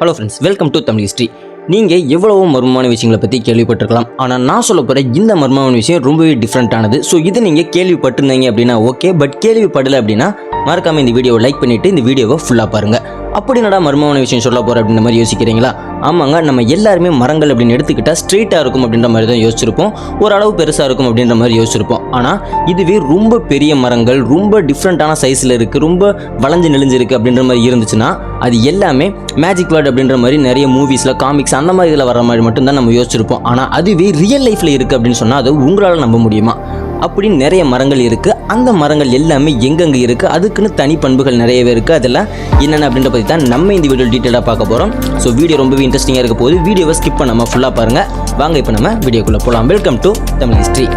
Hello friends welcome to Tamil history நீங்கள் எவ்வளவோ மர்மமான விஷயங்களை பற்றி கேள்விப்பட்டிருக்கலாம். ஆனால் நான் சொல்ல போகிற இந்த மர்மமான விஷயம் ரொம்பவே டிஃப்ரெண்ட்டானது ஸோ இதை நீங்கள் கேள்விப்பட்டிருந்தீங்க அப்படின்னா ஓகே பட் கேள்விப்படலை அப்படின்னா மறக்காமல் இந்த வீடியோவை லைக் பண்ணிவிட்டு இந்த வீடியோவை ஃபுல்லாக பாருங்கள் அப்படி என்னடா மர்மமான விஷயம் சொல்ல போகிற அப்படின்ற மாதிரி யோசிக்கிறீங்களா? ஆமாங்க நம்ம எல்லாருமே மரங்கள் அப்படின்னு எடுத்துக்கிட்டால் ஸ்ட்ரெயிட்டாக இருக்கும் அப்படின்ற மாதிரி தான் யோசிச்சிருப்போம். ஓரளவு பெருசாக இருக்கும் அப்படின்ற மாதிரி யோசிச்சிருப்போம். ஆனால் இதுவே ரொம்ப பெரிய மரங்கள் ரொம்ப டிஃப்ரெண்ட்டான சைஸில் இருக்குது ரொம்ப வளைஞ்சு நெளிஞ்சிருக்கு அப்படின்ற மாதிரி இருந்துச்சுன்னா அது எல்லாமே மேஜிக் வேர்ட் அப்படின்ற மாதிரி நிறைய மூவிஸில் காமிக்ஸ் அந்த மாதிரி இதில் வர மாதிரி மட்டும்தான் நம்ம யோசிச்சிருப்போம். ஆனால் அதுவே ரியல் லைஃப்பில் இருக்குது அப்படின்னு சொன்னால் அது உங்களால் நம்ப முடியுமா? அப்படின்னு நிறைய மரங்கள் இருக்குது அந்த மரங்கள் எல்லாமே எங்கெங்கே இருக்குது அதுக்குன்னு தனி பண்புகள் நிறையவே இருக்குது அதெல்லாம் என்னென்ன அப்படின்ற பற்றி தான் நம்ம இந்த வீடியோ டீட்டெயிலாக பார்க்க போகிறோம் ஸோ வீடியோ ரொம்பவே இன்ட்ரெஸ்டிங்காக இருக்க போது வீடியோவை ஸ்கிப் பண்ணாமல் ஃபுல்லாக பாருங்கள் வாங்க இப்போ நம்ம வீடியோக்குள்ளே போகலாம் வெல்கம் டு தமிழ் ஹிஸ்ட்ரி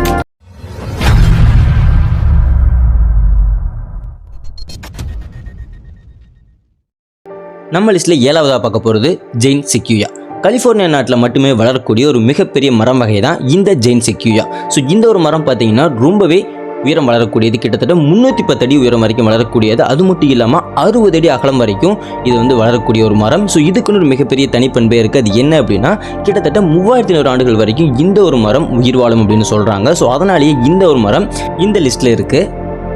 நம்ம லிஸ்ட்டில் ஏழாவதாக பார்க்க போகிறது ஜெயின் சிக்யூயா கலிஃபோர்னியா நாட்டில் மட்டுமே வளரக்கூடிய ஒரு மிகப்பெரிய மரம் வகை தான் இந்த ஜெயின் செக்யூயா. ஸோ இந்த ஒரு மரம் பார்த்தீங்கன்னா ரொம்பவே உயரம் வளரக்கூடியது. கிட்டத்தட்ட முந்நூற்றி பத்து அடி உயரம் வரைக்கும் வளரக்கூடியது. அது மட்டும் இல்லாமல் அறுபது அடி அகலம் வரைக்கும் இது வந்து வளரக்கூடிய ஒரு மரம். ஸோ இதுக்குன்னு ஒரு மிகப்பெரிய தனிப்பண்பே இருக்குது. அது என்ன அப்படின்னா கிட்டத்தட்ட மூவாயிரத்தி நூறு ஆண்டுகள் வரைக்கும் இந்த ஒரு மரம் உயிர் வாழும் அப்படின்னு சொல்கிறாங்க ஸோ அதனாலேயே இந்த ஒரு மரம் இந்த லிஸ்ட்டில் இருக்குது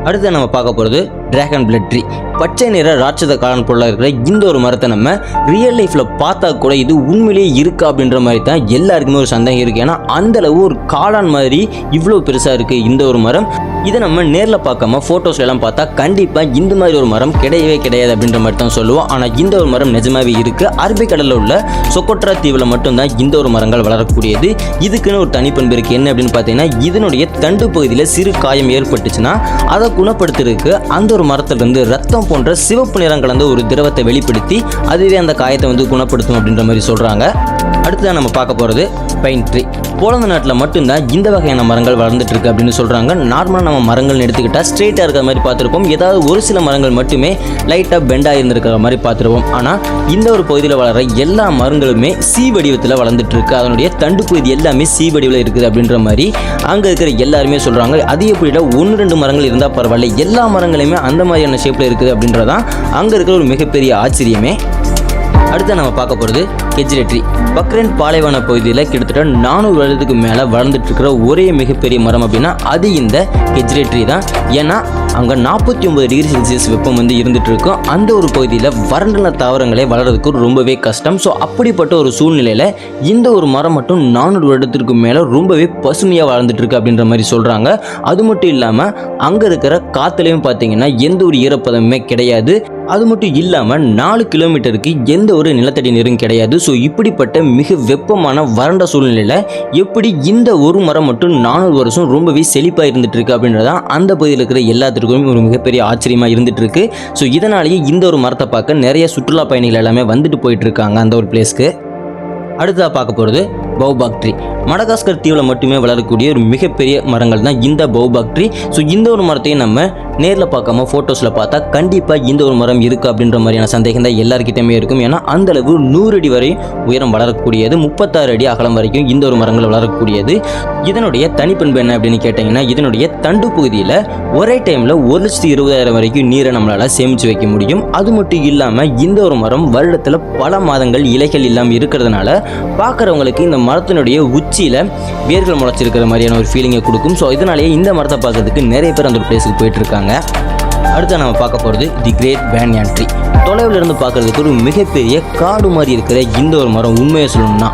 அடுத்து நம்ம பார்க்க போகிறது டிராகன் பிளட் ட்ரீ பச்சை நிற ராட்சத காளான் பொருளாக இருக்கிற இந்த ஒரு மரத்தை நம்ம ரியல் லைஃப்பில் பார்த்தா கூட இது உண்மையிலேயே இருக்கா அப்படின்ற மாதிரி தான் எல்லாருக்குமே ஒரு சந்தேகம் இருக்குது ஏன்னா அந்த அளவு ஒரு காளான் மாதிரி இவ்வளோ பெருசாக இருக்குது இந்த ஒரு மரம். இதை நம்ம நேரில் பார்க்காம ஃபோட்டோஸ்ல எல்லாம் பார்த்தா கண்டிப்பாக இந்த மாதிரி ஒரு மரம் கிடையவே கிடையாது அப்படின்ற மாதிரி தான் சொல்லுவோம். ஆனால் இந்த ஒரு மரம் நிஜமாகவே இருக்குது அரபிக்கடலில் உள்ள சொக்கொட்ரா தீவில் மட்டும்தான் இந்த ஒரு மரங்கள் வளரக்கூடியது. இதுக்குன்னு ஒரு தனிப்பண்பு இருக்குது என்ன அப்படின்னு பார்த்தீங்கன்னா இதனுடைய தண்டு பகுதியில் சிறு காயம் ஏற்பட்டுச்சுன்னா அதை குணப்படுத்துறதுக்கு அந்த ஒரு மரத்திலிருந்து ரத்தம் போன்ற சிவப்பு நிறம் கலந்த ஒரு திரவத்தை வெளிப்படுத்தி அதுவே அந்த காயத்தை வந்து குணப்படுத்தும் அப்படின்ற மாதிரி சொல்கிறாங்க அடுத்ததான் நம்ம பார்க்க போகிறது பைன் ட்ரீ போலந்து நாட்டில் மட்டும்தான் இந்த வகையான மரங்கள் வளர்ந்துட்டு இருக்கு அப்படின்னு சொல்கிறாங்க நார்மலாக நம்ம மரங்கள் எடுத்துக்கிட்டால் ஸ்ட்ரெயிட்டாக இருக்கிற மாதிரி பார்த்துருப்போம். ஏதாவது ஒரு சில மரங்கள் மட்டுமே லைட்டாக பெண்டாக இருந்திருக்கிற மாதிரி பார்த்துருவோம் ஆனால் இந்த ஒரு பகுதியில் வளர எல்லா மரங்களுமே சி வடிவத்தில் வளர்ந்துட்டு இருக்கு. அதனுடைய தண்டு பகுதி எல்லாமே சி வடிவில் இருக்குது அப்படின்ற மாதிரி அங்கே இருக்கிற எல்லாருமே சொல்கிறாங்க அது எப்படிடா ஒன்று ரெண்டு மரங்கள் இருந்தால் பரவாயில்ல. எல்லா மரங்களையுமே அந்த மாதிரியான ஷேப்பில் இருக்குது அப்படின்றதான் அங்கே இருக்கிற ஒரு மிகப்பெரிய ஆச்சரியமே. அடுத்து நம்ம பார்க்க போகிறது கெஜ்ரெட்ரி பக்ரைன் பாலைவன பகுதியில் கிட்டத்தட்ட நானூறு வருடத்துக்கு மேலே வளர்ந்துட்டு இருக்கிற ஒரே மிகப்பெரிய மரம் அப்படின்னா அது இந்த கெஜ்ரெட்ரி தான். ஏன்னா அங்கே நாற்பத்தி ஒன்பது டிகிரி செல்சியஸ் வெப்பம் வந்து இருந்துட்டு இருக்கும் அந்த ஒரு பகுதியில் வறண்ட நில தாவரங்களே வளர்றதுக்கு ரொம்பவே கஷ்டம். ஸோ அப்படிப்பட்ட ஒரு சூழ்நிலையில் இந்த ஒரு மரம் மட்டும் நானூறு வருடத்திற்கு மேலே ரொம்பவே பசுமையாக வளர்ந்துட்டு இருக்கு அப்படின்ற மாதிரி சொல்கிறாங்க அது மட்டும் இல்லாமல் அங்கே இருக்கிற காற்றுலையும் பார்த்தீங்கன்னா எந்த ஒரு ஈரப்பதமுமே கிடையாது. அது மட்டும் இல்லாமல் நாலு கிலோமீட்டருக்கு எந்த ஒரு நிலத்தடி நீரும் கிடையாது. ஸோ இப்படிப்பட்ட மிக வெப்பமான வறண்ட சூழ்நிலையில் எப்படி இந்த ஒரு மரம் மட்டும் நானூறு வருஷம் ரொம்பவே செழிப்பாக இருந்துட்டு இருக்கு அப்படின்றதான் அந்த பகுதியில் இருக்கிற எல்லாத்துக்கும் எல்லாத்திற்கும் ஒரு மிகப்பெரிய ஆச்சரியமாக இருந்துட்டு இருக்கு ஸோ இதனாலேயே இந்த ஒரு மரத்தை பார்க்க நிறைய சுற்றுலா பயணிகள் எல்லாமே வந்துட்டு போயிட்டு இருக்காங்க அந்த ஒரு பிளேஸ்க்கு அடுத்ததாக பார்க்க போகிறது பௌபாக் ட்ரீ. மடகாஸ்கர் தீவில் மட்டுமே வளரக்கூடிய ஒரு மிகப்பெரிய மரங்கள் தான் இந்த பௌபாக் ட்ரீ. ஸோ இந்த ஒரு மரத்தையும் நம்ம நேரில் பார்க்காம ஃபோட்டோஸில் பார்த்தா கண்டிப்பாக இந்த ஒரு மரம் இருக்குது அப்படின்ற மாதிரியான சந்தேகம் தான் எல்லாருக்கிட்டையுமே இருக்கும். ஏன்னா அந்தளவு நூறு அடி வரை உயரம் வளரக்கூடியது முப்பத்தாறு அடி அகலம் வரைக்கும் இந்த ஒரு மரங்கள் வளரக்கூடியது. இதனுடைய தனிப்பண்பு என்ன அப்படின்னு கேட்டிங்கன்னா இதனுடைய தண்டு பகுதியில் ஒரே டைமில் ஒரு லட்சத்தி இருபதாயிரம் வரைக்கும் நீரை நம்மளால் சேமித்து வைக்க முடியும். அது மட்டும் இல்லாமல் இந்த ஒரு மரம் வருடத்தில் பல மாதங்கள் இலைகள் இல்லாமல் இருக்கிறதுனால பார்க்குறவங்களுக்கு இந்த மரத்தினுடைய உச்சியில் வேர்கள் முளைச்சிருக்கிற மாதிரியான ஒரு ஃபீலிங்கை கொடுக்கும். ஸோ இதனாலேயே இந்த மரத்தை பார்க்கறதுக்கு நிறைய பேர் அந்த ஒரு பிளேஸுக்கு போயிட்டு இருக்காங்க. அடுத்து நம்ம பார்க்க போகிறது தி கிரேட் பேன்யான் ட்ரீ தொலைவில் இருந்து பார்க்கறதுக்கு ஒரு மிகப்பெரிய காடு மாதிரி இருக்கிற இந்த ஒரு மரம் உண்மையை சொல்லணும்னா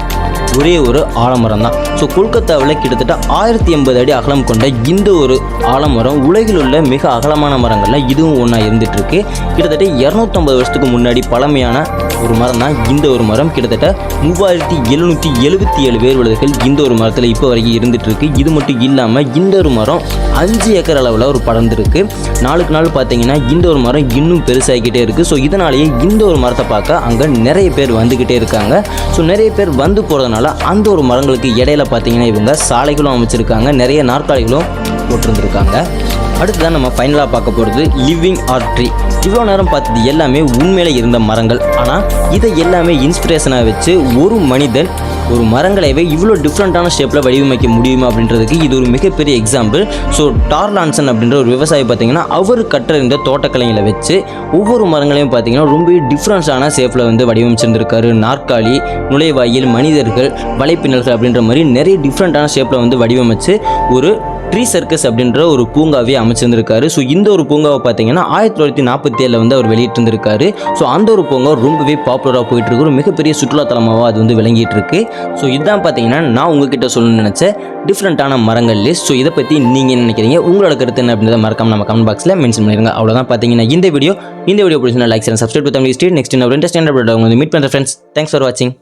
ஒரே ஒரு ஆலமரம் தான். ஸோ கொல்கத்தாவில் கிட்டத்தட்ட ஆயிரத்தி எண்பது அடி அகலம் கொண்ட இந்த ஒரு ஆலமரம் உலகில் உள்ள மிக அகலமான மரங்களில் இதுவும் ஒன்றா இருந்துட்டு இருக்கு. கிட்டத்தட்ட இரநூத்தம்பது வருஷத்துக்கு முன்னாடி பழமையான ஒரு மரம் தான் இந்த ஒரு மரம் கிட்டத்தட்ட மூவாயிரத்தி எழுநூற்றி எழுபத்தி ஏழு வேர் விழுதுகள் இந்த ஒரு மரத்தில் இப்போ வரைக்கும் இருந்துட்டு இருக்கு இது மட்டும் இல்லாமல் இந்த ஒரு மரம் அஞ்சு ஏக்கர் அளவில் ஒரு படர்ந்துருக்கு. நாளுக்கு நாள் பார்த்தீங்கன்னா இந்த ஒரு மரம் இன்னும் பெருசாகிக்கிட்டே இருக்குது ஸோ இதனாலேயே இந்த ஒரு மரத்தை பார்க்க அங்கே நிறைய பேர் வந்துக்கிட்டே இருக்காங்க. ஸோ நிறைய பேர் வந்து போகிறதுனால அந்த ஒரு மரங்களுக்கு இடையில பார்த்தீங்கன்னா இவங்க சாலைகளும் அமைச்சிருக்காங்க. நிறைய நாற்காலிகளும் போட்டிருந்துருக்காங்க. அடுத்ததான் நம்ம ஃபைனலாக பார்க்க போகிறது லிவிங் ஆர்ட் இவ்வளோ நேரம் பார்த்தது எல்லாமே உண்மையில் இருந்த மரங்கள். ஆனால் இதை எல்லாமே இன்ஸ்பிரேஷனாக வச்சு ஒரு மனிதன் ஒரு மரங்களைவே இவ்வளோ டிஃப்ரெண்ட்டான ஷேப்பில் வடிவமைக்க முடியுமா அப்படின்றதுக்கு இது ஒரு மிகப்பெரிய எக்ஸாம்பிள் ஸோ டார்லான்சன் அப்படின்ற ஒரு விவசாயி பார்த்தீங்கன்னா அவர் கற்றறிந்த தோட்டக்கலைகளை வச்சு ஒவ்வொரு மரங்களையும் பார்த்தீங்கன்னா ரொம்பவே டிஃப்ரெண்ட்ஸான ஷேப்பில் வந்து வடிவமைச்சிருந்திருக்காரு. நாற்காலி நுழைவாயில் மனிதர்கள் வலைப்பின்னல்கள் அப்படின்ற மாதிரி நிறைய டிஃப்ரெண்ட்டான ஷேப்பில் வந்து வடிவமைச்சு ஒரு ட்ரீ சர்க்கஸ் அப்படின்ற ஒரு பூங்காவே அமைச்சிருந்திருக்காரு. ஸோ இந்த ஒரு பூங்காவை பார்த்தீங்கன்னா ஆயிரத்தி தொள்ளாயிரத்தி நாற்பத்தி ஏழில் வந்து அவர் வெளியிட்டிருந்திருக்காரு. ஸோ அந்த ஒரு பூங்கா ரொம்பவே பாப்புலராக போயிட்டு இருக்கு ஒரு மிகப்பெரிய சுற்றுலாத்தலமாகவும் அது வந்து விளங்கிட்டு இருக்கு ஸோ இதுதான் பார்த்தீங்கன்னா நான் உங்ககிட்ட சொல்லணும்னு நினச்ச டிஃப்ரெண்ட்டான மரங்கள் லிஸ்ட் ஸோ இதை பற்றி நீங்கள் என்ன நினைக்கிறீங்க? உங்களோட கருத்து என்ன அப்படின்றத மறக்காம நம்ம கமெண்ட் பாக்ஸில் மென்ஷன் பண்ணிடுங்க அவ்வளோதான் பார்த்தீங்கன்னா இந்த வீடியோ. இந்த வீடியோ பிடிச்சிருந்தா like subscribe Tamil state next இன்னொரு இன்ட்ரெஸ்ட் வந்து மீட் பண்ணுற ஃப்ரெண்ட்ஸ் தேங்க்ஸ் ஃபார் வாட்சிங்